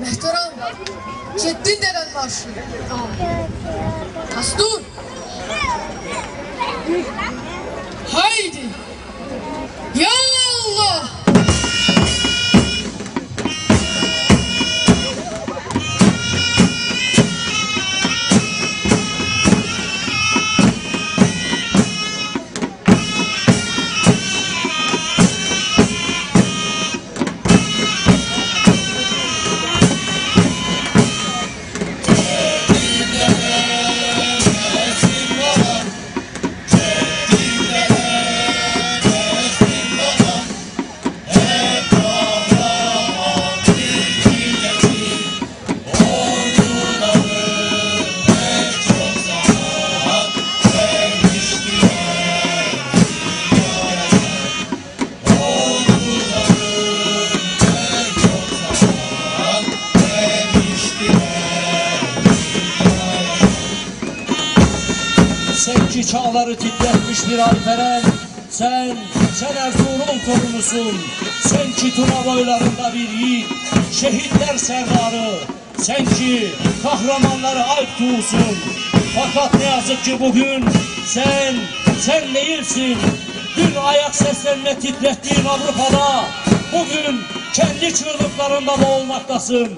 Mehteran, Kettin deden marşı. Kastur. Sen ki çağları titretmiş bir alperen. Sen, sen Ertuğrul torunusun Sen ki Tuna boylarında bir yiğit. Şehitler serdarı. Sen ki kahramanları alp tuğusun Fakat ne yazık ki bugün Sen, sen değilsin. Dün ayak seslerine titrettiğin Avrupa'da Bugün kendi çığlıklarında boğulmaktasın.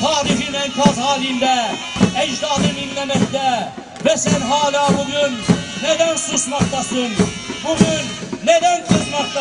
Tarihin enkaz halinde Ecdadın inlemekte Ve sen hala bugün neden susmaktasın? Bugün neden kızmaktasın?